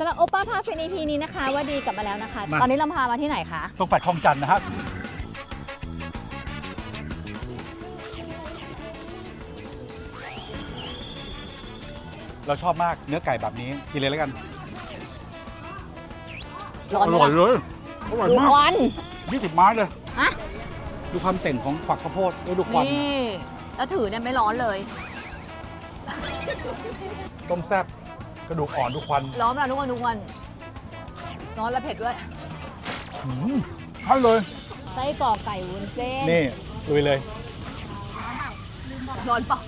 สำหรับโอป้าพาเฟน EP นี้นะคะ ว่าดีกลับมาแล้วนะคะ มา ตอนนี้เราพามาที่ไหนคะ ตรงแฟลตคลองจันทร์นะฮะเราชอบมากเนื้อไก่แบบนี้กินเลยแล้วกันร้อนอไหมร่อยล่ะเลยอร่อยดูมากควัน20ไม้เลยอะ ดูความเต่งของฝักข้าวโพดแล้วดูควันนี่ แล้วถือเนี่ยไม่ร้อนเลย ต้มแซ่บ กระดูกอ่อนดูควันร้อนแบบทุกวันทุกวันร้อนและเผ็ดด้วยอืมใช่เลย ไส้กรอกไก่วุ้นเส้นนี่ลุยเลย ร้อนเปล่า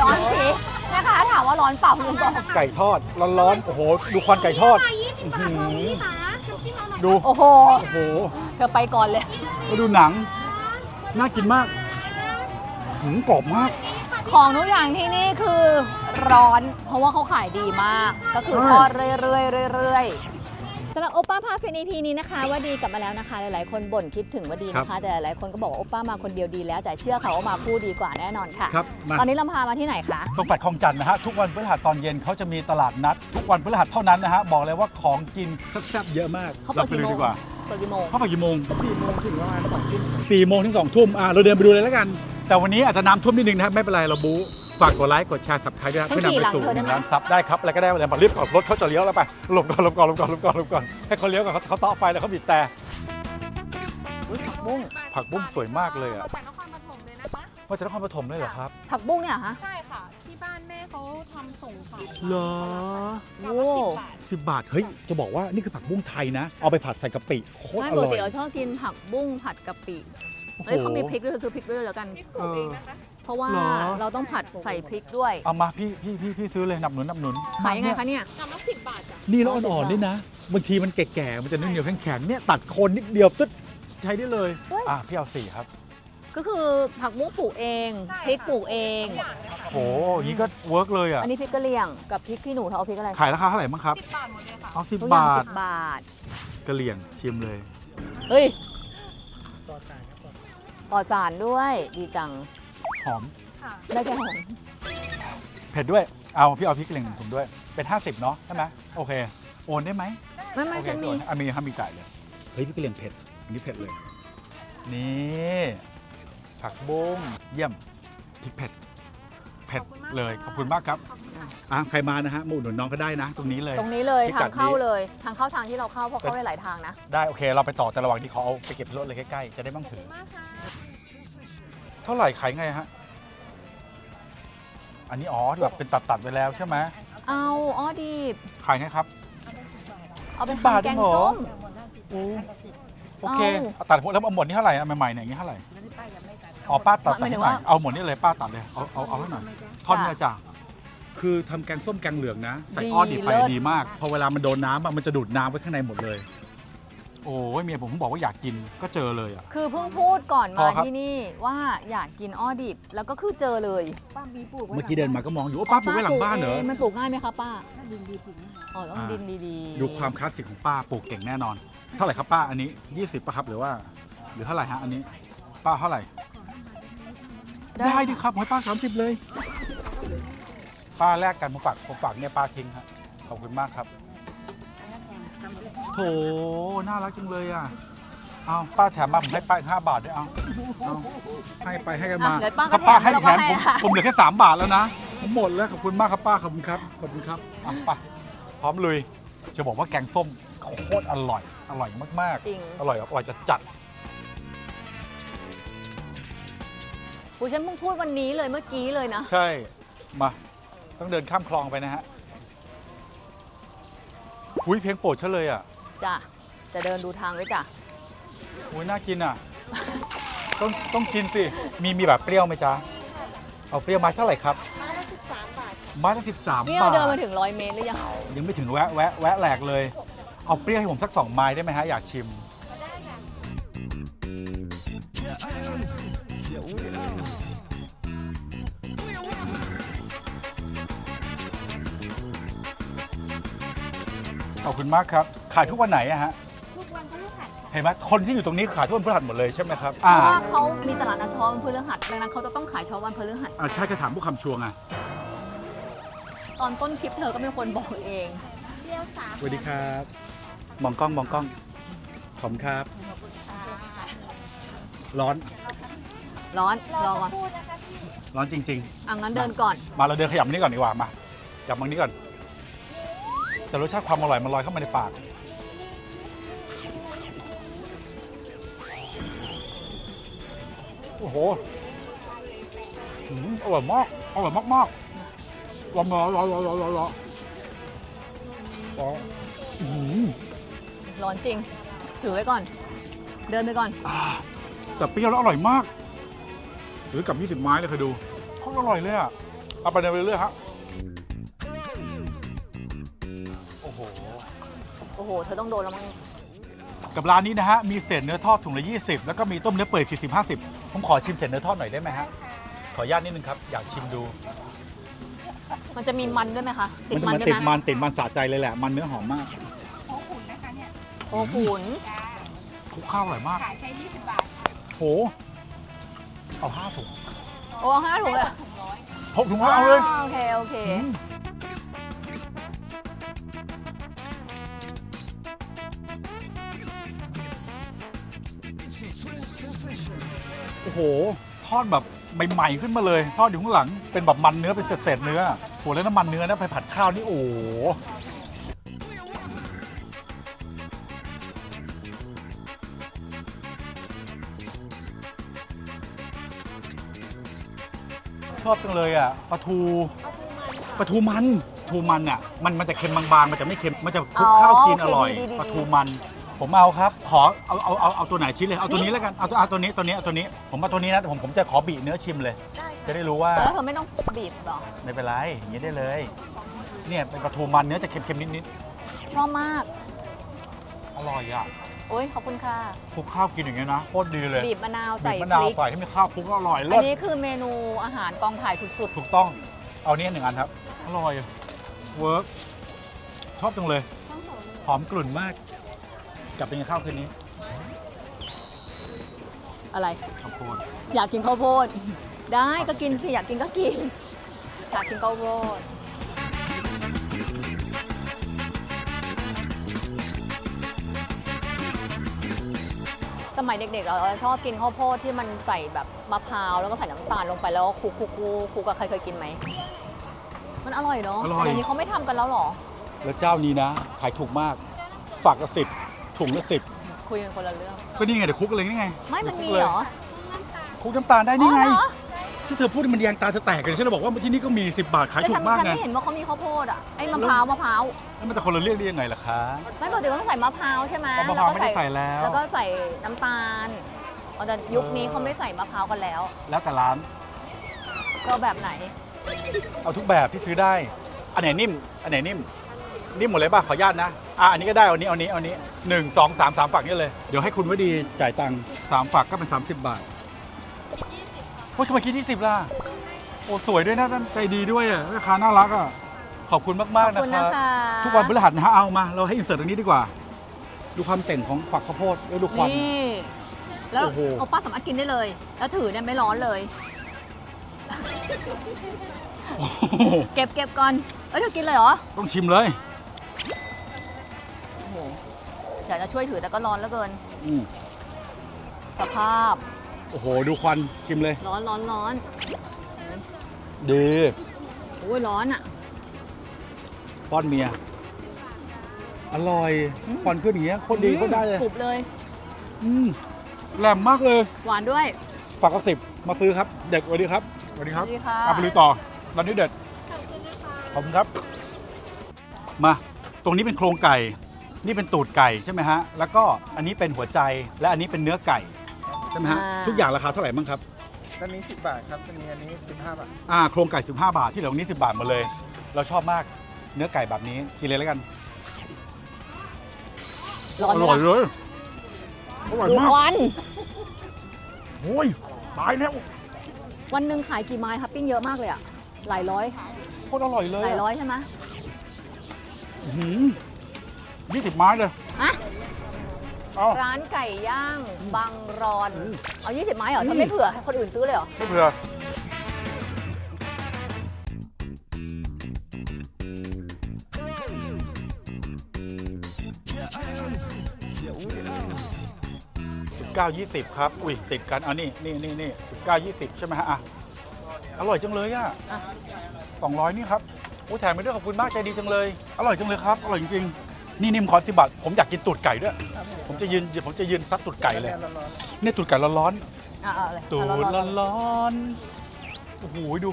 ร้อนสิแม่ค้าถามว่าร้อนเปล่าคุณบอกไก่ทอดร้อนๆโอ้โห ดูควันไก่ทอดอื้อหือดู โอ้โห โอ้โหเธอไปก่อนเลย แล้วดูหนัง น่ากินมากหืมกรอบมาก ของทุกอย่างที่นี่คือ ร้อน เพราะว่าเขาขายดีมาก ก็คือใช่ทอดเรื่อยๆเรื่อยๆ สำหรับโอป้าพาเฟน EP นี้นะคะ ว่าดีกลับมาแล้วนะคะ หลายๆ คนบ่นคิดถึงว่าดีนะคะ แต่หลายๆคนก็บอกว่าโอป้ามาคนเดียวดีแล้ว แต่เชื่อค่ะว่ามาคู่ดีกว่าแน่นอนค่ะ ครับมาตอนนี้เราพามาที่ไหนคะ ตรงแฟลตคลองจันทร์นะฮะ ทุกวันพฤหัสตอนเย็นเขาจะมีตลาดนัด ทุกวันพฤหัสเท่านั้นนะฮะ บอกเลยว่าของกินแซ่บๆเยอะมากเขาเราเปิดไปกี่ดูโมง ดีกว่าเปิดกี่โมง เข้าไปกี่โมง4โมงถึงประมาณ2ทุ่ม4โมงถึง2ทุ่มอ่าเราเดินไปดูเลยแล้วกัน แต่วันนี้อาจจะน้ำท่วมนิดนึงนะครับไม่เป็นไรเราบู๊ ฝากกดไลค์กดแชร์สับสไครต์ด้วยนะฉันเพื่อนำขี่ไปหลังสู่เธอหได้นึ่งไหมล้านซับได้ครับอะไรก็ได้เลยมารีบออกรถเขาจะเลี้ยวแล้วไปหลบก่อนหลบก่อนหลบก่อนหลบก่อนหลบก่อนให้เขาเลี้ยวก่อนเขาเขาเตาะไฟแล้วเขาบีบแต่อุ๊ยผักบุ้งผักบุ้งสวยมากเลยอะจากนครปฐมเลยนะคะว่าจะนครปฐมเลยเหรอครับผักบุ้งเนี่ยฮะ ใช่ค่ะ ที่บ้านแม่เขาทำส่งขายเหรอกรัมละสิบบาทสิบบาทเฮ้ยจะบอกว่านี่คือผักบุ้งไทยนะ เอาไปผัดใส่กะปิโคตรไม่อปกร่อยติเราชอบกินผักบุ้งผัดกะปิโอ้โห เฮ้ยเขามีพริกด้วยเราซื้อพริกด้วยแล้วกัน พริกปลูกเองนะคะ เพราะว่าเหรอ เราต้องผัดใส่พริกด้วย เอามาพี่พี่พี่พี่ซื้อเลยหนับหนุนหนับหนุนขายยังไงคะเนี่ยกรัมละสิบบาทจ้ะนี่แล้วอ่อนๆนี่นะ บางทีมันแก่ๆ มันจะนุ่มเหนียวแข็งๆ เนี่ยตัดโคนนิดเดียวตึ๊ดใช้ได้เลย เฮ้ย อะพี่เอาสี่ครับ ก็คือผักบุ้งปลูกเองพริกปลูกเองโหอย่างนี้ก็เวิร์กเลยอะ อันนี้พริกกะเหรี่ยงกับพริกขี้หนูเธอเอาพริกอะไรขายราคาเท่าไหร่บ้างครับ สิบบาทหมดเลยค่ะ เอาสิบทุกอย่างบาทสิบบาทกะเหรี่ยงชิมเลย เฮ้ยปลอดสารด้วยดีจัง หอม ค่ะ ได้แค่หอมเผ็ดด้วย เอาพี่เอาพริกกะเหรี่ยงหนึ่งถุงด้วย เป็น 50 เนาะใช่ไหมโอเค โอนได้ไหมไม่ไม่โอเคฉันมี โอนอะมีครับมีจ่ายเลย เฮ้ยพี่กะเหรี่ยงเผ็ดอันนี้เผ็ดเลย นี่ ผักบุ้งเยี่ยมพริกเผ็ด เผ็ดเลยขอบคุณมากครับอะใครมานะฮะมาอุดหนุนน้องก็ได้นะ ตรงนี้เลย ตรงนี้เลยพิกัทาดงเข้านี้ เลย ทางเข้าทางที่เราเข้าเพราะเข้าได้หลายทางนะ ได้โอเค เราไปต่อแต่ระหว่างที่เขาเอาไปเก็บที่รถเลยใกล้ๆ จะได้บ้างขอบถืคุอณมากค่ะ เท่าไหร่ขายไงฮะ อันนี้อ๋อแบบเป็นตัดตัดๆไปแล้วใช่ไหมเอาอ้อดีบขายไงครับ เอาเป็นสิบบาทแกงเองเหรอ ส้ม โอ้โอเคเอาเอาตัดหมดแล้วเอาหมดนี่เท่าไหร่อะใหม่ๆเนี่ยอย่างนี้เท่าไหร่อ๋อป้าตัดหมายถึงให้หน่อยว่า เอาหมดนี่เลยป้าตัดเลยเอาเอาเอาให้หน่อยท่อนเนี่ยจ้ะคือทำแกงส้มแกงเหลืองนะใส่อ้อดิบไปดีมาก พอเวลามันโดนน้ำอะมันจะดูดน้ำไว้ข้างในหมดเลย โอ้ยเมียผมบอกว่าอยากกินก็เจอเลยอะ คือเพิ่งพูดก่อนพอมาครับ ที่นี่ว่าอยากกินอ้อดิบ แล้วก็คือเจอเลยเมื่อกี้เดินมาก็มองอยู่ว่าป้าปลูกไว้หลังบ้านเหรอปลูกงมันปลูกง่ายไหมคะป้าอ๋อต้องอ่า ดินดีๆดูความคลาสสิกของป้าปลูกเก่งแน่นอน เท่าไหร่ครับป้าอันนี้ 20ป่ะครับหรือว่า หรือเท่าไหร่ฮะอันนี้ ป้าเท่าไหร่ ได้ดิครับให้ป้า 30 เลย ป้าแลกกันผมฝากผมฝากเนี่ยป้าทิ้งครับขอบคุณมากครับ โถน่ารักจังเลยอะ เอาป้าแถมมาผมให้ป้าอีกห้าบาทด้วยเอาเอาให้ไปให้กันมาอะเดี๋ยวป้าก็ถ้าป้าให้แถมแถมเราก็ผมให้ผมเหลือแค่สามบาทแล้วนะ ผมหมดแล้วขอบคุณมากครับป้าขอบคุณครับขอบคุณครับอะไปพร้อมลุยจะบอกว่าแกงส้มโคตรอร่อย อร่อยมากจริงๆ อร่อยแบบอร่อยจัดจัดกูฉันเพิ่งพูดวันนี้เลยเมื่อกี้เลยนะ ๆใช่มาต้องเดินข้ามคลองไปนะฮะอุ้ยเพลงโปรดฉันเลยอะ จ้ะจะเดินดูทางไว้จ้ะอุ้ยน่ากินอะ ต้องต้องกินสิ มีมีแบบเปรี้ยวไหมจ๊ะ เอาเปรี้ยวไม้เท่าไหร่ครับไม้ละสิบสามบาทไม้ละสิบสามนี่บาเราทเดินมาถึงร้อยเมตรหรือยังยังไม่ถึงแวะแวะแวะแหลกเลย เอาเปรี้ยวให้ผมสักสองไม้ได้ไหมฮะ อยากชิม ขอบคุณมากครับ ขายทุกวันไหนอะฮะทุกวันพฤหัสเห็นไหมคนที่อยู่ตรงนี้ขายทุกวันพฤหัสหมดเลยใช่ไหมครับเพอ่าราะว่าเขามีตลาดนัดเช้าวันพฤหัสดังนั้นเขาจะต้องขายเช้าวันพฤหัสอ่าใช่ก็ถามผู้คำชวงอะตอนต้นคลิปเธอก็เป็นคนบอกเองเดียวสามสวัสดีครับมองกล้องมองกล้องขอบคุณครับ ร้อนร้อนรอก่อนพูดนะคะพี่ร้อนจริง อะงั้นเดินก่อน ๆ มาเราเดินขยับมานี่ก่อนดีกว่ามาขยับมานี้ก่อน แต่รสชาติความอร่อยมันลอยเข้ามาในปาก โอ้โหอร่อยมากอร่อยมากมากรอมารอรอรอรอรอรออืมร้อนจริง ถือไว้ก่อน เดินไปก่อนอแต่เปรี้ยวแล้วอร่อยมาก หรือกับมีสิบไม้เลยเคยดูเขาอร่อยเลยอะเอาไปเดินไปเรื่อยๆฮะโอ้โห โอ้โห เธอต้องโดนแล้วมั้ง กับร้านนี้นะฮะ มีเศษเนื้อทอดถุงละ 20 แล้วก็มีต้มเนื้อเปื่อย40-50 ผมขอชิมเศษเนื้อทอดหน่อยได้ไหมฮะ ขออนุญาตนิดนึงครับ อยากชิมดู มันจะมีมันด้วยไหมคะ ติดจะมันมาด้วยติดไหมมันติดมันสะใจเลยแหละ มันเนื้อหอมมากโอ้ขุนนะคะเนี่ยโอ้ขุนจ้าคลุกข้าวอร่อยมากขายแค่ยี่สิบบาทโหเอาห้าถุงโอ้ห้าถุงเลยหกถุงก็เอาเลยโอเค โอเค อืม โอ้โห ทอดแบบใหม่ๆขึ้นมาเลย ทอดอยู่ข้างหลังเป็นแบบมันเนื้อเป็นเศษๆเนื้อโหแล้วน้ำมันเนื้อนะไปผัดข้าวนี่โอ้โหชอบจังเลยอะปลาทูปลาทูมันทูมันอะมันมันจะเค็มบางๆ มันจะไม่เค็ม มันจะคลุกข้าวกินอร่อยโอเคดีๆๆปลาทูมัน ผมเอาครับ ขอเอาเอาเอาเอาตัวไหนชิ้นเลย เอาตัวนี้แล้วกัน เอาตัวเอาตัวนี้ตัวนี้เอาตัวนี้ ผมเอาตัวนี้นะผมผมจะขอบีเนื้อชิมเลย จะได้รู้ว่าแล้วเธอไม่ต้องบีบเหรอไม่เป็นไรอย่างนี้ได้เลย เนี่ยเป็นปลาทูมันเนื้อจะเค็มๆนิดชอบมาก ๆ อร่อยอะโอ้ยขอบคุณค่ะ คลุกข้าวกินอย่างเงี้ยนะโคตรดีเลยบีบมะนาวใส่บีบพมะนาวริก ใส่ให้มีข้าวคลุกก็อร่อยอัเลินศนี้คือเมนูอาหารกองถ่ายสุดถูกต้อง เอาเนี่ยหนึ่งอันครับ อร่อยเวิร์กชอบจังเลย หอมกลุ่นมาก กลับไปกินข้าวคืนนี้ๆอะไรขอบคุณอยากกินข้าวโพด ได้ก็กินสิ อยากกินก็กิน อยากกินข้าวโพด สมัยเด็กๆ เราชอบกินข้าวโพดที่มันใส่แบบมะพร้าวแล้วก็ใส่น้ำตาลลงไปแล้วก็คลุกคลุกคลุกคลุกกับใครเคยกินไหม มันอร่อยเนาะอร่อยแต่เดี๋ยวนี้เขาไม่ทำกันแล้วเหรอ แล้วเจ้านี้นะ ขายถูกมาก ฝากละสิบ ถุงละสิบคุยกันคนละเรื่อง ก็นี่ไงเดี๋ยวคลุกเลยนี่ไงไม่มันมีดี๋ยวเหรอคลุกน้ำตาลได้นี่ไง อ๋อเหรอที่เธอพูดมันยางตาเธอแตกเลยฉันเลยบอกว่าที่นี่ก็มี 10 บาทขายแต่ถูฉักนมากฉันไง ไม่เห็นว่าเขามีข้าวโพดอะไอ้มะพร้าวมะพร้าวแล้วมันจะคนละเรื่องได้ยังไงล่ะคะไม่ปกติต้องใส่มะพร้าวใช่ไหมเอามะพร้าวไม่ได้ใส่แล้ว แล้วก็ใส่น้ำตาลอ๋อแต่ยุคนี้เขาไม่ใส่มะพร้าวกันแล้ว แล้วแต่ร้าน ก็แบบไหนเอาทุกแบบที่ซื้อได้ อันไหนนิ่ม อันไหนนิ่ม นิ่มหมดเลยป่ะขออนุญาตนะอะอันนี้ก็ได้เอาอันนี้เอาอันนี้เอาอันนี้หนึ่งสองสามสามฝักนี่เลยเดี๋ยวให้คุณวดีจ่ายตังค์สามฝักก็เป็น30บาทโอ้ยทำไมคิดที่สิบล่ะโอ้สวยด้วยนะท่านใจดีด้วยอะแม่ค้าน่ารักอะขอบคุณมากขๆอบนะคุณคนะรับคะทุกวันพฤหัสนะฮะเอามา เราให้อินเสิร์ตตรงนี้ดีกว่า ดูความเต่งของฝักข้าวโพดแล้วดูควัน นี่แล้วโอ้โหเอาป้าสามารถกินได้เลย แล้วถือเนี่ยไม่ร้อนเลย โอ้โหเก็บเก็บก่อนเอ้ยเธอกินเลยเหรอต้องชิมเลย อยากจะช่วยถือแต่ก็ร้อนเหลือเกิน อืมสภาพ โอ้โห ดูควันชิมเลย ร้อนร้อนร้อนดีโอ้ยร้อนอะ ป้อนเมีย อร่อยอืม ควันขึ้นอย่างเงี้ยโคตรดีโคตรได้เลยกรุบเลย อืมแหลมมากเลยหวานด้วยฝากกระสิบมาซื้อครับ เด็กสวัสดีครับสวัสดีสครับวัสดีค่ะเอาไปลุยต่อร้านนี้เด็ดขอบคุณนะคะขอบคุณครับ มา ตรงนี้เป็นโครงไก่ นี่เป็นตูดไก่ใช่ไหมฮะ แล้วก็อันนี้เป็นหัวใจและอันนี้เป็นเนื้อไก่ใช่ไหมฮะทุกอย่างราคาเท่าไหร่บ้างครับ ด้านนี้ 10 บาทครับจะนี้อันนี้ 15 บาท อ่าโครงไก่ 15 บาทที่เหลือนี้10 บาทมาเลย เราชอบมากเนื้อไก่แบบนี้กินเลยแล้วกันอร่อยเลยอร่อยมากวัน โอ้ยตายแล้ววันหนึ่งขายกี่ไม้ครับปิ้งเยอะมากเลยอะหลายร้อย โคตรอร่อยเลยหลายร้อยใช่ไหมหือ ยี่สิบไม้เลยร้านไก่ย่างบางรอน เอา 20 ไม้เหรอทำไม่เผื่อคนอื่นซื้อเลยเหรอ ไม่เผื่อสิบเก้ายี่สิบครับ อุ้ยติดกันอันนี่นี่นี่สิบเก้ายี่สิบใช่ไหมฮะอะอร่อยจังเลยอะสองร้อยนี่ครับโอ้ยแถมไปด้วยขอบคุณมากใจดีจังเลย อร่อยจังเลยครับ อร่อยจริง นี่นิ่มขอสิบบาทผมอยากกินตูดไก่ด้วย ผมจะยืนผมจะยืนซัดตูดไก่เลยร้อนเนี่ยตูดไก่ร้อนอะเอาเลยๆตูดเอาร้อนๆร้อนๆโอ้โหดู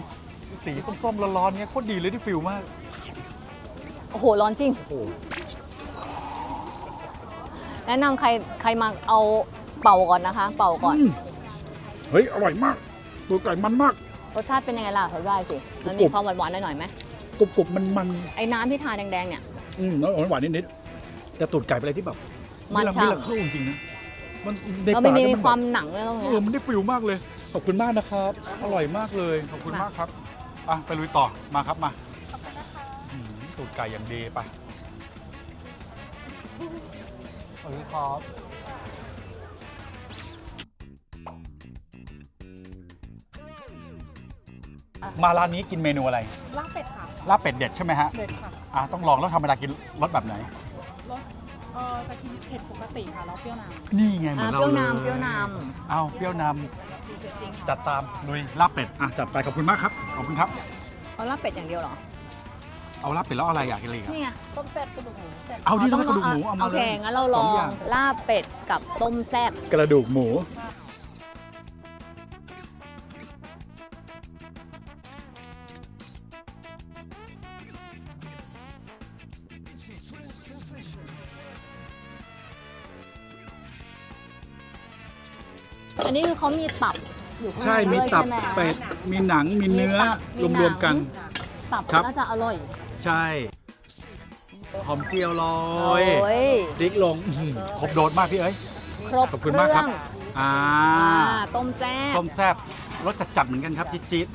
สีส้มๆร้อนๆเนี่ยโคตรดีเลยที่ฟิลมากโอ้โห ร้อนจริง โอ้โหแนะนำใครใครมาเอาเป่าก่อนนะคะ เป่าก่อน อืมเฮ้ย อร่อยมากตูดไก่มันมาก รสชาติเป็นยังไงล่ะใส่ได้สิ มันกรุมีบความหวานๆหน่อยๆไหมกรุบๆมันมันไอ้น้ำที่ทาแดงๆเนี่ยๆ อืมแล้วหวานๆนิดๆแต่ตูดไก่เป็นอะไรที่แบบมันไละช่ำไละเข้าจริงๆนะมันในแล้วปามันกมีเนี่ยมันคแบบวามหนังเลยตรงเอเนี้อยมันได้ฟิลมากเลยขอบคุณมากนะครับ อร่อยมากเลยขอบคุณมากครับอะไปลุยต่อมาครับมาอืมสูตรไก่อย่างดีไปขอบคุณครับมาร้านนี้กินเมนูอะไร ลาบเป็ดค่ะ ลาบเป็ดเด็ดใช่ไหมฮะเด็ดค่ะอะต้องลองแล้วธรรมดากินรสแบบไหน รสเออจะกินเผ็ดปกติค่ะแล้วเปรี้ยวนนี่ไงเหมือ่าอนเราเปรี้ยวเลยน้ำเปรี้ยวน้เอาเปรี้ยวนำเผ็ดจริงำจัดตามลุยลาบเป็ดอะจัดไปขอบคุณมากครับขอบคุณครับำเอาลาบเป็ดอย่างเดียวเหรอ เอาลาบเป็ดแล้วเอาอะไรอยากกินอะไรอีกอะนี่ไงต้มแซ่บกระดูกหมูแซ่บเอาที่ต้ต้องกระดูกหมูเอามาโอเลเคยงั้นเราลสอองงอย่าง ลาบเป็ดกับต้มแซ่บกระดูกหมู เขามีตับอยู่ข้างในใช่มีด้วยตับใช่ไหมเป็ดมีหนังมีเนื้อมีตับมีหนังรวมๆกัน ตับครับน่าจะอร่อยใช่ หอมเจียวลอโอ้ยยพริกลงอื้อหือครบโดดมากพี่เอ้ย ครบขอบคุณมากครับ เองอ่าอ่าต้มแซ่บต้มแซ่บรสจัดๆเหมือนกันครับจี๊ด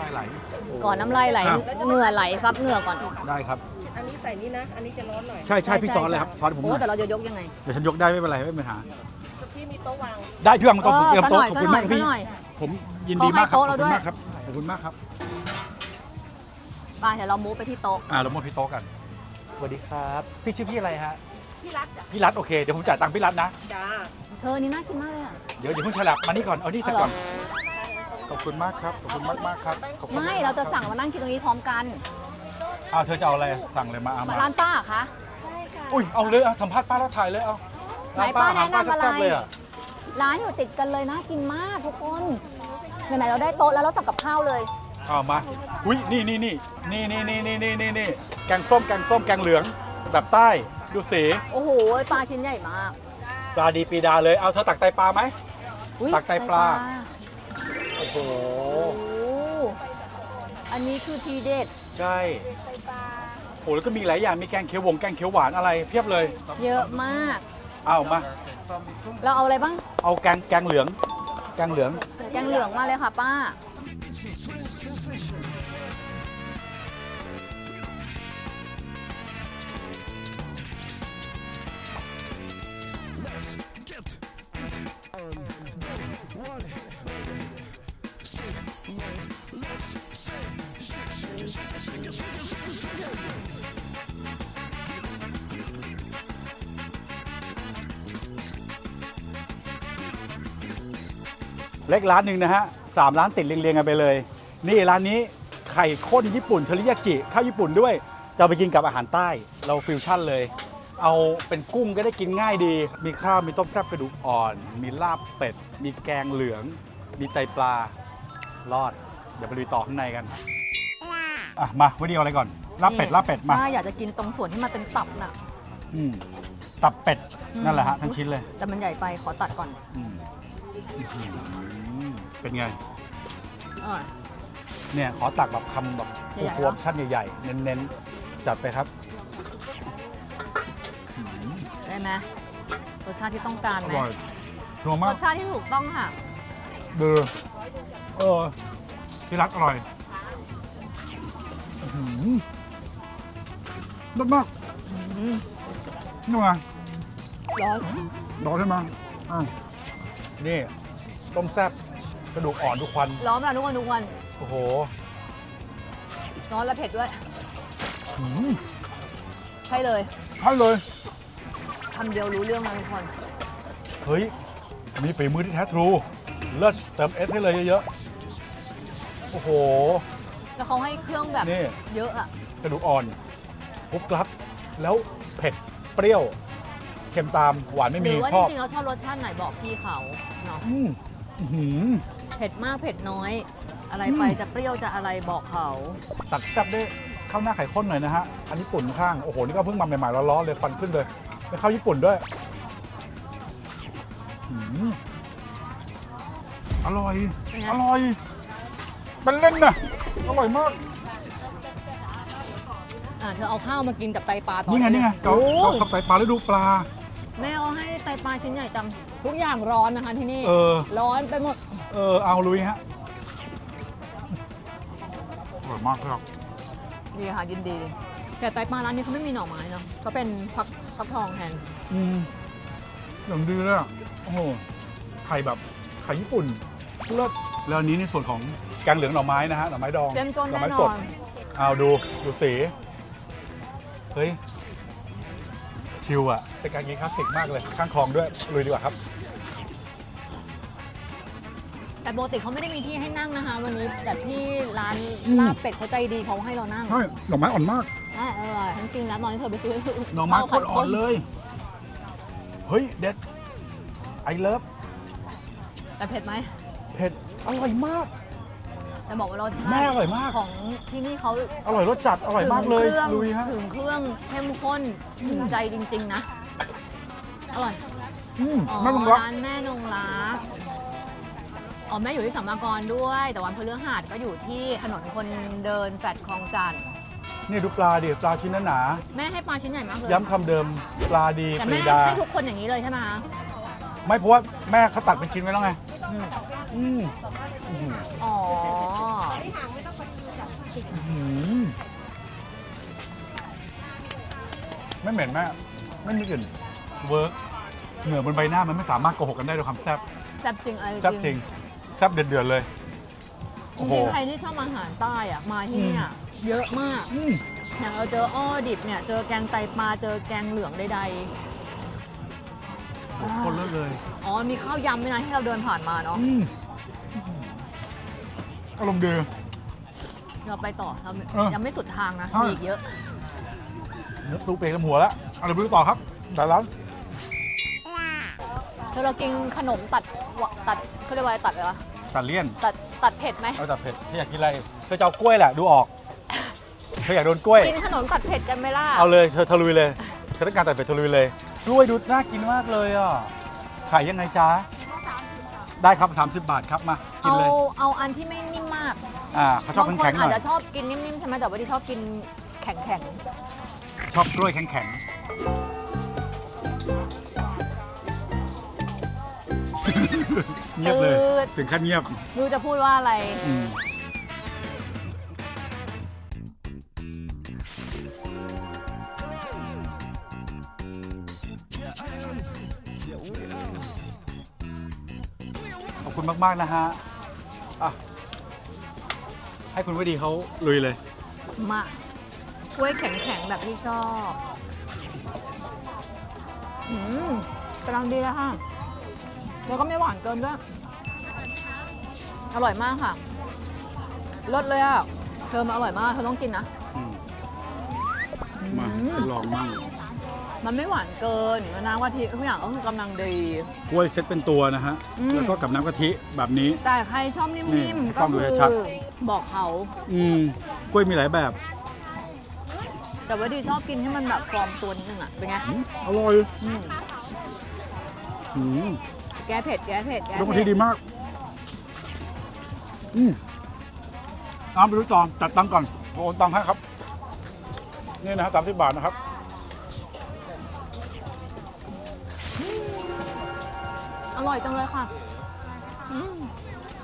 ำลายไหล ก่อนน้ำลายไหล ครับ เหงื่อไหลซับเหงื่อก่อนได้ครับ อันนี้ใส่นี่นะ อันนี้จะร้อนหน่อยใช่ใช่พี่ซ้อนเลยครับซ้อนผมหโอ้น่อยแต่เราจะยกยังไง เดี๋ยวฉันยกได้ไม่เป็นไรไม่เป็นปัญหา พี่มีโต๊ะวาง ได้พี่วางบนโต๊ะเออเตรียมโต๊ะซะขอบหน่คุอยณซะมากหน่พี่อยผมยินดีมากครับเขาขให้อบโต๊ะคุณเราด้วยมากครับขอบคุณมากครับ ไปเดี๋ยวเรามูฟไปที่โต๊ะ อ่าเรามาที่โต๊ะกัน สวัสดีครับ พี่ชื่อพี่อะไรฮะ พี่รักจ้ะพี่รัฐโอเค เดี๋ยวผมจ่ายตังค์พี่รัฐนะ จ้า เธอนี่น่ากินมากเลยอะเดี๋ยวเดี๋ยวเพิ่งฉลับมานี่ก่อน เอานี่เสร็จเอาเหรอก่อน ขอบคุณมากครับ ขอบคุณมากมากๆครับขอบคุณไม่เราจะสั่งมานั่งกินตรงนี้พร้อมกันอ้าวเธอจะเอาอะไรสั่งเลยมาเอามามาร้านป้าเหรอคะ อุ้ยเอาเลยเอาทำพาดป้าแล้วถ่ายเลยเอาไหนร้านป้าอาหารป้าป้าแนะนำอะไรแซ่บๆเลยอะร้านอยู่ติดกันเลยน่ากินมากทุกคนไหนๆเราได้โต๊ะแล้วเราสั่งกับข้าวเลย เอามาอุ้ยนี่นี่นี่นี่นี่นี่นี่นี่นี่นี่แกงส้มแกงส้มแกงเหลืองแบบใต้ดูสีโอ้โหปลาชิ้นใหญ่มากปลาดีปีดาเลยเอาเธอตักไตปลาไหม อุ๊ยตักไตปลา โอ้โห โอ้โหอันนี้คือทีเด็ด ใช่โอ้แล้วก็มีหลายอย่าง มีแกงเขียวหวงแกงเขียวหวานอะไรเพียบเลย เยอะมาก เอามา เราเอาอะไรบ้าง เอาแกงแกงเหลือง แกงเหลือง แกงเหลืองมาเลยค่ะป้า เล็กร้านหนึ่งนะฮะสามร้านติดเรียงๆกันไปเลย นี่ร้านนี้ไข่ข้นญี่ปุ่นเทริยากิข้าวญี่ปุ่นด้วย จะไปกินกับอาหารใต้เราฟิวชั่นเลย เอาเป็นกุ้งก็ได้กินง่ายดี มีข้าวมีต้มแซ่บกระดูกอ่อน มีลาบเป็ด มีแกงเหลือง มีไตปลารอด ดี๋ยวไปดูต่อข้างในกันอะมาวันนี้เอาอะไรก่อนลาบเป็ดลาบเป็ดมาใช่อยากจะกินตรงส่วนที่มันเป็นตับน่ะอืมตับเป็ดอืมนั่นแหละฮะทั้งชิ้นเลย แต่มันใหญ่ไปขอตัดก่อนอืมอื้อหือเป็นไงอะเนี่ยขอตักแบบคำแบบใหญ่ๆครัวเนอะๆชั่นใหญ่ๆ เน้นๆ จัดไปครับอื้อหือได้ไหมรสชาติที่ต้องการอไหมร่อยชัวร์รมากสชาติที่ถูกต้องค่ะเดือเออ ที่รักอร่อยอื้อหือรสมากอืมนี่ไงร้อนรอใช่ไหมอ้าวนี่ ต้มแซ่บกระดูกอ่อนทุกควันร้อนแบบทุกวันทุกวันโอ้โหร้อนและเผ็ดด้วยอื้อหือใช่เลยใช่เลยคำเดียวรู้เรื่องนะทุกคน เฮ้ย มีฝีมือที่แท้ทรู เลิศเติมเอสให้เลยเยอะๆ โอ้โห แล้วเขาให้เครื่องแบบนี่ เยอะอะกระดูกอ่อนกรุบกรับ แล้วเผ็ด เปรี้ยว เค็มตาม หวานไม่หมี รือว่าชจอบริงๆเราชอบรสชาติไหนบอกพี่เขาเนาะอืมอื้อหือ เผ็ดมากเผ็ดน้อย อะไรไปอืม จะเปรี้ยวจะอะไรบอกเขา ตัดแซ่บด้วยข้าวหน้าไข่ข้นหน่อยนะฮะ อันนี้ปุ่นข้าง โอ้โห นี่ก็เพิ่งมาใหม่ๆร้อนๆเลยฟันขึ้นเลยเป็นข้าวญี่ปุ่นด้วยอืมอร่อย เป็นไง อร่อย เป็นเล่นนะอร่อยมาก อะเธอเอาข้าวมากินกับไตปลาตอนนี่ไงนี่ไงเกาโอ้เกาขับไตปลาแล้วดูปลา แม่เอาให้ไตปลาชิ้นใหญ่จังทุกอย่างร้อนนะคะที่นี่เออ ร้อนไปหมดเออเอาลุยฮะอร่อยมากครับดีค่ะยินดี แต่ไตปลาร้านนี้เขาไม่มีหน่อไม้เนาะเขาเป็นฟักฟักทองแทนอืมอย่างดีเลยอะโอ้โหไข่แบบไข่ญี่ปุ่นเลิศแล้วอันนี้ในส่วนของ แกงเหลืองหน่อไม้นะฮะหน่อไม้ดองเต็มจนหน่อแน่ไม้นสอดน เอาดูดูสี เฮ้ย ชิวอะเป็นการกินคลาสสิกมากเลยข้างคลองด้วยลุยดีกว่าครับ แต่ปกติเขาไม่ได้มีที่ให้นั่งนะคะ วันนี้แต่ที่ร้านอืมลาบเป็ดเขาใจดีเขาให้เรานั่งใช่หน่อไม้อ่อนมากอะเออฉันกินแล้วตอนที่เธอไปซื้อหน่อไม้โคตรอ่อนเลย เฮ้ย เด็ดไอเลิฟแต่เผ็ดไหมเผ็ดอร่อยมาก แต่บอกว่ารสชาแม่ติอร่อยมาก ของที่นี่เขาอร่อยรสจัด อร่อยมากเลยถึงครื่องลุยฮะ ถึงเครื่องเข้มข้นถึงใจจริง ๆ นะ อร่อย อืมอ๋อแม่ลุงรัก ร้านแม่นงรัก อ๋อ แม่อยู่ที่สัมมากรด้วย แต่วันพฤหัสก็อยู่ที่ถนนคนเดินแฟลตคลองจันทร์นี่ดูปลาดิปลาชิ้นหนาแม่ให้ปลาชิ้นใหญ่มากเลยๆย้ำคำเดิมปลาดีแต่ปแม่รีดา ให้ทุกคนอย่างนี้เลยใช่ไหมคะไม่เพราะว่าแม่เขาตัดเป็นชิ้นไว้แล้วไง อืมอ๋อ อืมไม่เหม็นแม่ไม่มีกลิ่นเวิร์กเหงื่อบนใบหน้ามันไม่สามารถโกหกกันได้ด้วยความแซ่บแซ่บจริงอะไรแซ่บจริงแซ่บเดือดๆเลยจโอ้โห ริงๆใครที่ชอบอาหารใต้อะมาที่เนี่ยเยอะมาก อืมอย่างเราเจออ้อดิบเนี่ย เจอแกงไตปลา เจอแกงเหลืองใดโอ้โหคนเลิศเลยๆอ๋อ มีข้าวยำด้วยนะที่เราเดินผ่านมาเนาะอืมอารมณ์ดี เราไปต่อเราเออยังไม่สุดทางนะ ใช่ มีอีกเยอะเนื้อตูเปกับหัวแล้วเอาเราไปดูต่อครับแต่ร้านเธอเรากินขนมตัดวะตัดเขาเรียกว่าอะไรตัดอะไรวะตัดเลี่ยนตัดตัดเผ็ดไหม เอาตัดเผ็ดที่อยากกินอะไรเธอจะเอากล้วยแหละดูออกเธออยากโดนกล้วย กินขนมตัดเผ็ดกันไหมล่ะ เอาเลยเธอทะลุยเลยเธอต้องการตัดเผ็ดทะลุยเลย กล้วยดูน่ากินมากเลยอะขายยังไงจ๊ะได้ครับ 30 บาทครับมากินเอาเลยเอาอันที่ไม่นิ่มมากอ่าเขาชอบบางคแข็นงๆหอาน่จอยจะชอบกินนิ่มๆใช่ไหมแต่ว่าที่ชอบกินแข็งชอบกล้วยแข็งๆ เงียบเลย ถึงขั้นเงียบ ๆ รู้จะพูดว่าอะไร อืม คุณมาก ๆ นะฮะอะให้คุณวดีเขาลุยเลย มากล้วยแข็งๆ แบบที่ชอบอืมกำลังดีเลยค่ะ แล้วก็ไม่หวานเกินด้วย อร่อยมากค่ะรสเลยอะ เธอมาอร่อยมาก เธอต้องกินนะอืมมาอืมทดลองมั่ง มันไม่หวานเกินแล้วน้ำกะทิทุกอย่างก็คือกำลังดี กล้วยเซ็ตเป็นตัวนะฮะ อืม แล้วก็กับน้ำกะทิแบบนี้ แต่ใครชอบนี่นิ่มๆกล้ก็องดูคือชัด บอกเขา อืมกล้วยมีหลายแบบ แต่ว่าดีชอบกินให้มันแบบฟอร์มตัวนิดนึงอะเป็นไงอืมอร่อยอืมอืมแก้เผ็ดแก้เผ็ดแก้น้ำกะเผ็ทิดดีมาก อืมเอาไปดูจอนจัดตังค์ก่อนโอนตังค์ให้ครับ นี่นะฮะสามสิบบาทนะครับ อร่อยจังเลยค่ะอืม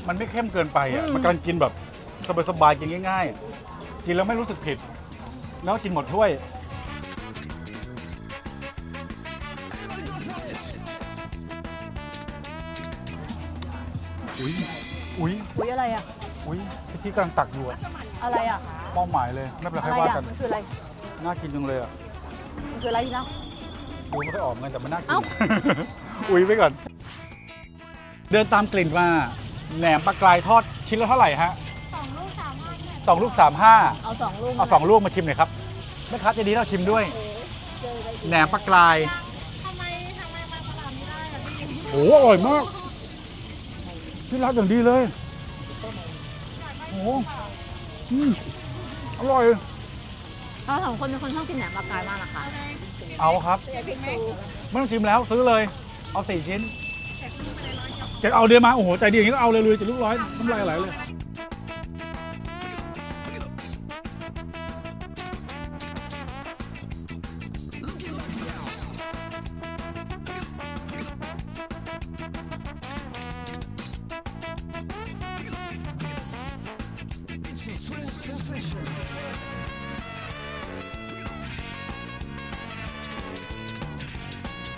มันไม่เข้มเกินไปอะ อืม มันกำลังกินแบบสบายๆกินง่าย ๆ กินแล้วไม่รู้สึกผิด แล้วกินหมดถ้วย อุ้ยอุ้ยอุ้ยอะไรอะ อุ้ยพี่กำลังตักอยู่อะอะไรอะเป้าหมายเลยไม่เป็นไรอะให้ไรว่าอะกันมันคืออะไรน่ากินจังเลยอะมันคืออะไรที่เล่าดูไม่ค่อยออกเหมือนกันแต่มันน่ากิน เอ้า อุ้ยไปก่อน เดินตามกลิ่นมาแหนมปลากรายทอดชิ้นละเท่าไหร่ฮะสองลูกสามห้าสองลูกสามห้าเอาสองลูกเอาสองลูกมาชิมหน่อยครับแม่ค้าใจะดีเราชิมด้วยแหนมปลากรายทำไมทำไมมาตลาดไม่ได้ล่ะพี่โอ้โหอร่อยมากพี่รักอย่างดีเลยโอ้โหอืมอร่อย เราสองคนเป็นคนชอบกินแหนมปลากรายมากนะคะ เอาครับ ไม่ต้องชิมแล้วซื้อเลย เอาสี่ชิ้น จะเอาเดือนมาโอ้โหใจดีอย่างนี้ก็เอาเลยเลยจะลูกร้อยน้ำลายไหลเลย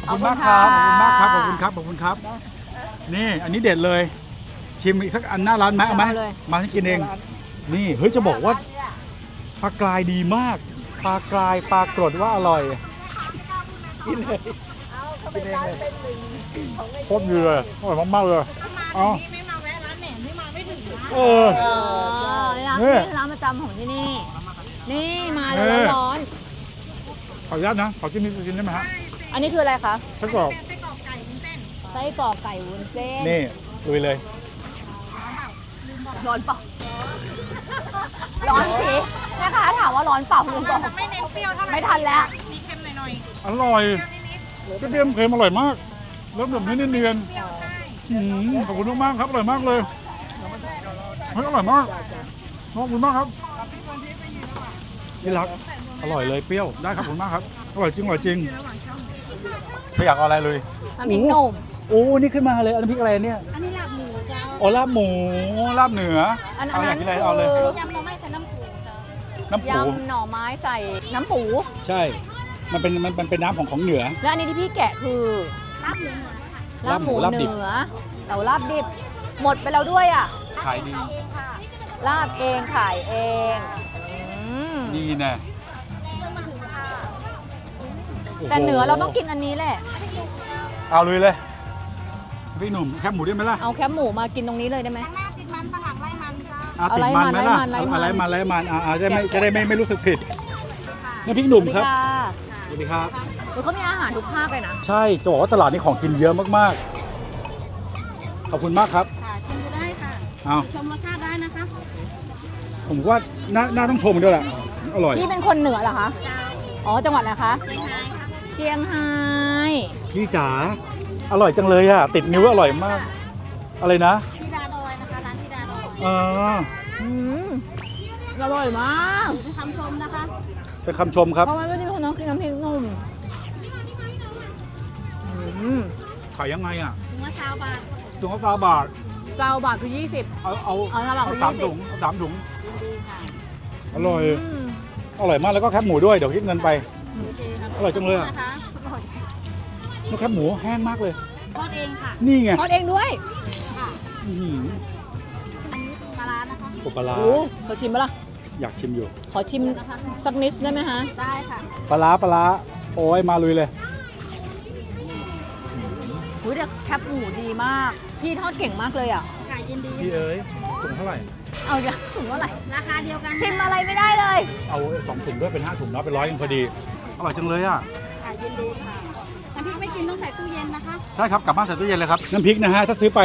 ขอบคุณมากครับขอบคุณมากครับขอบคุณครับขอบคุณครับ นี่ อันนี้เด็ดเลย ชิมอีกสักอันหน้าร้านไหมเอาไหมเอาเลย มาให้กินเอง นี่เฮ้ยจะบอกว่าปลากรายดีมากปลากรายปลากรดว่าอร่อยกินเลยกินเองเลยโคตรดีเลยอร่อยมากๆเลยถ้ามาถึงนี่ไม่มาแวะร้านแหนมนี่มาไม่ถึงนะเออ เออร้านนี่นี้ร้านประจำของที่นี่ นี่มาเลยนี่ร้อนขออนุญาตนะขอกินนิดกินได้ไหมฮะ ๆอันนี้คืออะไรคะไส้กรอกเป็นไส้กรอกไก่วุ้นเส้น ไส้กรอกไก่วุ้นเส้นนี่ลุยเลย ร้อนเปล่าร้อนสิแม่ค้าถามว่าร้อนเปล่าลืมบอกจะไม่เน้นเปรี้ยวเท่าไหร่ไม่ทันแล้ว มีเค็มหน่อยอร่อยๆนิดกระเทียมเค็มอร่อยมากแล้วแบบนี้เนียนๆเปรี้ยวใช่ๆอืมขอบคุณมากๆครับอร่อยมากเลยเฮ้ยอร่อยมากขอบคุณมากครับนี่รักอร่อยเลยเปรี้ยวได้ครับขอบคุณมากครับอร่อยจริงอร่อยจริงไม่อยากเอาอะไรเลยน้ำพริกหนุ่ม โอ้นี่ขึ้นมาเลยอันนี้พริกอะไรเนี่ยอันนี้ลาบหมูเจ้าอ๋อลาบหมูลาบเหนืออันเอาอยากกินอะไรนั้นเอาเลย คือยำหน่อไม้ใส่น้ำปูเจ้าน้ำปูยำหน่อไม้ใส่น้ำปู ใช่ มันเป็นมันมันเป็นน้ำของของเหนือ และอันนี้ที่พี่แกะคือลาบหมูเหนือค่ะลาบหมูลาบดิเหบนือแต่ว่าลาบดิบ หมดไปแล้วด้วยอะ ขายดี เองค่ะลาบเองขายเองอืมดีแน่เพิ่งมาถึงค่ะโโแต่เหนือเราต้องกินอันนี้แหละ เอาเลยเลย พี่หนุ่มแคบหมูได้ไหมล่ะเอาแคบหมูมากินตรงนี้เลยได้ไหม ข้างหน้าติดมันข้างหลังไล่มันเจ้าอะเอาติดไล่มันมันไหมล่ะไล่มันเอาอะไรไล่มันมันไล่มันอ่าอ่าจะได้ไม่จะได้ไม่ไม่รู้สึกผิดนี่พริกหนุ่มครับสวัสดีะสวัสดีครับเฮ้ยเขามีอาหารทุกภาคเลยนะ ใช่จะบอกว่าตลาดนี้ของกินเยอะมากๆขอบคุณมากครับค่ะชิมดูได้ค่ะ เอาชมรสชาติได้นะคะผมว่าน่าน่าต้องชมด้วยแหละอร่อย พี่เป็นคนเหนือเหรอคะ เจ้าอ๋อ จังหวัดอะไรคะไม่ท้ายค่ะเชียงไฮ้พี่จ๋า อร่อยจังเลยอะ ติดนิ้วอร่อยมาก อะไรนะพี่ดาดอยนะคะร้านพี่ดาดอยเอออืมอร่อยมากเป็นคำชมนะคะเป็นคำชมครับเพราะมันไม่ได้มีคนน้องกินน้ำพริกหนุ่มอืมขายยังไงอะถึงว่าชาวบาทถุงละสามบาทซาวบาทคือ20 เอาเอาเอาสามบาทคือสามยี่สิบถุงเอาสามถุงยินดีค่ะอร่อยมอร่อยมากแล้วก็แคบหมูด้วยเดี๋ยวคิดเงินไปโอเคครับอร่อยจังเลยอะ นะคะแล้วแคบหมูแห้งมากเลย ทอดเองค่ะนี่ไงทอดเองด้วยค่ะอื้อหืออันนี้ปลาร้านะคะปลาร้าโอ้ขอชิมปะล่ะ อยากชิมอยู่ ขอชิมสักนิดได้ไหมฮะ ได้ค่ะปลาร้าปลาร้าโอ้ยมาลุยเลย อุ้ยแต่แคปหมูดีมาก พี่ทอดเก่งมากเลยอะ ขายยินดี พี่เอ๋ยถุงเท่าไหร่ เอาอย่าถึงเท่าไหร่ราคาเดียวกันชิมอะไรไม่ได้เลย เอาสองถุงด้วยเป็นห้าถุงเนาะเป็นร้อยยังพอดี อร่อยจังเลยอะ ขายยินดีค่ะ น้ำพริกไม่กินต้องใส่ตู้เย็นนะคะ ใช่ครับกลับบ้านใส่ตู้เย็นเลยครับน้ำพริกนะฮะถ้าซื้อไป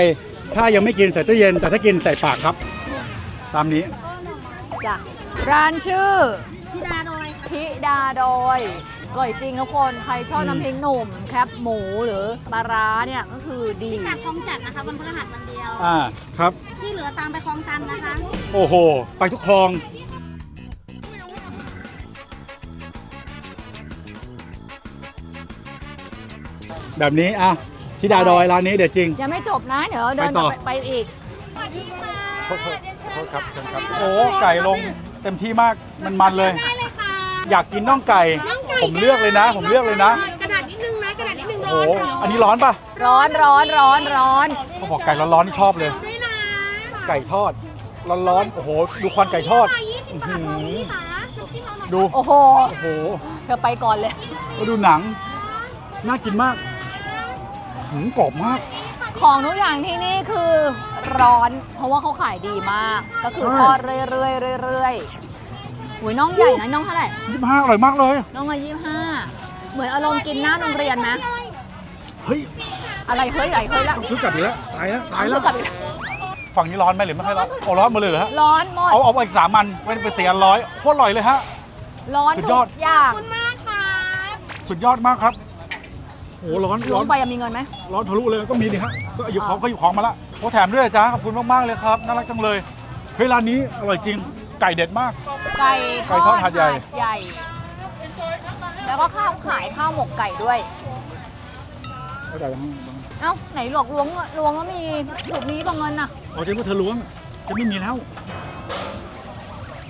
ถ้ายังไม่กินใส่ตู้เย็น แต่ถ้ากินใส่ปากครับ ตามนี้จ้ะร้านชื่อพี่ดาดอยค่ะพิดาดอยอร่อยจริงทุกคนใครชอบอืมน้ำพริกหนุ่ม แคปหมูหรือปลาร้าเนี่ยก็คือดีกัดคลองจัดนะคะวันพฤหัสวันเดียว อ่าครับ ที่เหลือตามไปคลองจันทน์นะคะ โอ้โห ไปทุกคลอง แบบนี้อะที่ดาดอยร้านนี้เดี๋ยวจริง ยังไม่จบนะ เดี๋ยวเดินไปต่อ ไปไปอีกโทษโทษโทษครับเชิญครับ โอ้ไก่ลงเต็มที่มากมันมันเลยอยากกินน่องไก่ผมเลือกเลยนะผมเลือกเลยนะ กระดาษนิดนึงนะกระดาษนิดนึงโอ้ร้โหอนร้อนอันนี้ร้อนปะร้อนร้อนร้อนร้อน เขาบอกไก่ร้อนๆนี่ชอบเลย ด้วยนะไก่ทอด ร้อนๆ โอ้โห ดูควันไก่ทอดไปยี่สิบบาทของพี่ค่ะน้ำจิ้มเอาหน่อย ดู โอ้โห โอ้โห เธอไปก่อนเลยแล้วดูหนัง น่ากินมาก หืมกรอบมาก ของทุกอย่างที่นี่คือร้อน เพราะว่าเขาขายดีมาก ก็คือใช่ทอดเรื่อยๆเรื่อยๆหุยน่องใหญ่นะน่องเท่าไหร่ยี่ห้าอร่อยมากเลย น่องละยี่ห้าเหมือนอารมณ์กินหน้าโรงเรียนไหมเฮ้ย อะไรเฮ้ยไหลเฮ้ยละซื้อกลับอีกแล้วตายแล้วตายแล้วเออกลับอีกแล้วฝั่งนี้ร้อนไหมหรือไม่ค่อยร้อนโอ้ร้อนหมดเลยเหรอฮะ ร้อนหมด เอาเอาไปอีกสามมันเป็นไปเสียร้อยโคตรอร่อยเลยฮะ ร้อนสุดทุยอดกอย่างขอบคุณมากค่ะสุดยอดมากครับ โอ้ร้อนลร้องนไปยังมีเงินไหมร้อนทะลุเลยก็มีดิฮะก็หยิบของอ่าก็หยิบของมาละโอ้แถมด้วยจ้าขอบคุณมากๆเลยครับน่ารักจังเลยเฮ้ยร้านนี้อร่อยจริงไก่เด็ดมาก ไก่ไก่ทอดหาดใหญ่ ใหญ่ แล้วก็ข้าวขายข้าวหมกไก่ด้วยเข้าใจยังเอ้าไหนหลวกล้วงล้วงแล้วมีถูกนี้กับเงินน่ะเอาใจว่าเธอล้วงจะไม่มีแล้ว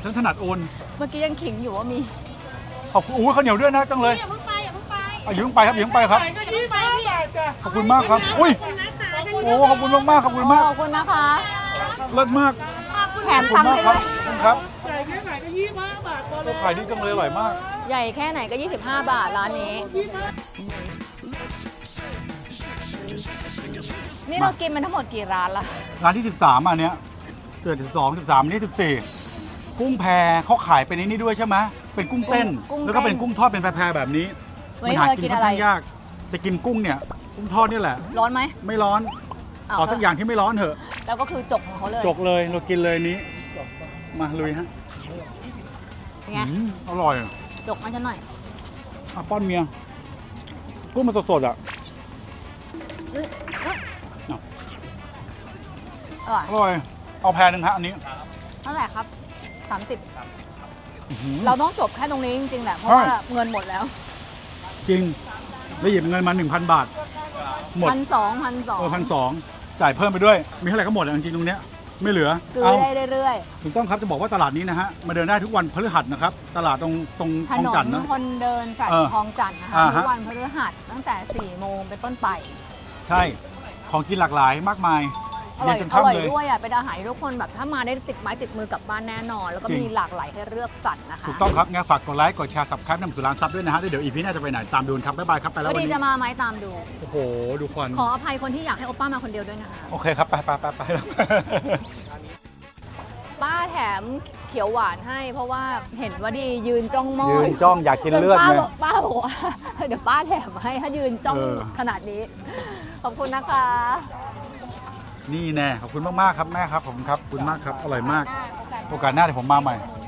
ฉันถนัดโอนเมื่อกี้ยังขิงอยู่ว่ามีขอบคุณอู้ข้าวเหนียวด้วยนะจังเลยอย่าเพิ่งไปอย่าเพิ่งไป อะอย่าเพิ่งไปครับอย่าเพิ่งไปครับอย่าเพิ่งไปพี่ขอบคุณมากครับ อุ้ยนะคะโอ้ ขอบคุณมากมากๆขอบคุณมาก ขอบคุณนะคะ เลิศมาก แถมขอบตัคุงณค์มากให้ครัด้บวยขอบคุณครับใหญ่แค่ไหนก็ยี่สิบห้าบาทพอเลก็ยขายดีจังเลยอร่อยมาก ใหญ่แค่ไหนก็ 25 บาทร้านนี้ นี่เรากินมันทั้งหมดกี่ร้านละร้านที่ 13 อันเนี้ยเกิด12 13อันนี้14 กุ้งแพเขาขายเป็นไอ้นี่ด้วยใช่ไหมเป็นกุ้งเต้น แล้วก็เป็นกุ้งทอดเป็นแพรๆแบบนี้ วันมันี้หาเธอกิกินนค่ออะนไร ข้างยาก จะกินกุ้งเนี่ย กุ้งทอดนี่แหละ ร้อนไหมไม่ร้อนาวเอาสักอย่างที่ไม่ร้อนเถอะ แล้วก็คือจกของเขาเลยจกเลย เรากินเลยนี้ มาลุยฮะไงอืมอร่อยจกมาฉันหน่อยอะป้อนเมีย กุ้งมันสดๆอะอร่อยอร่อย เอาแพรหนึ่งฮะอันนี้เท่าไหร่ครับ 30 อื้อหือ เราต้องจบแค่ตรงนี้จริงๆแหละเพราะใช่ว่าเงินหมดแล้ว จริงแล้วหยิบเงินมา1,000 บาท หมดพันสองพันสองเออพันสองจ่ายเพิ่มไปด้วย มีเท่าไหร่ก็หมดอะจริงๆตรงเนี้ยไม่เหลือซื้อเอา ได้เรื่อยถูกต้องครับจะบอกว่าตลาดนี้นะฮะมาเดินได้ทุกวันพฤหัสนะครับ ตลาดตรงตรงๆถคลองนจันนทร์นะ คนเดินแฟลตเออคลองจันทร์นะคะอ่าทุฮะกวันพฤหัสตั้งแต่4โมงเป็นต้นไป ใช่ ของกินหลากหลายมากมาย อร่เย็อนยจนอร่อยค่ำเลยด้วยอะเป็นอาหารที่ทุกคนแบบถ้ามาได้ติดไม้ติดมือกลับบ้านแน่นอน แล้วก็จริง มีหลากหลายให้เลือกสรรนะคะถูกต้องครับงั้นฝากกดไลค์กดแชร์สับคับนำสู่ร้านซับด้วยนะฮะแล้วเดี๋ยวอีพีหน้าจะไปไหนตามดูนะครับบ๊ายบายครับไปแล้วก็วันดีนี้จะมาไหมตามดู โอ้โหดูควันขออภัยคนที่อยากให้โอป้ามาคนเดียวด้วยนะคะ โอเคครับไปไปไปไปแล้ว ป้าแถมเขียวหวานให้ เพราะว่าเห็นว่าดียืนจ้องหม้อยืนจ้องอยากกินเลือดจป้าไง บอกป้าบอกว่าเดี๋ยวป้าแถมให้ถ้ายืนจ้องเออ ขนาดนี้ ขอบคุณนะคะ นี่แน่ขอบคุณมากๆครับแม่ครับขอบคุณครับขอบคุณมากครับอร่อยมาก โอกาสหน้าเดี๋ยวผมมาใหม่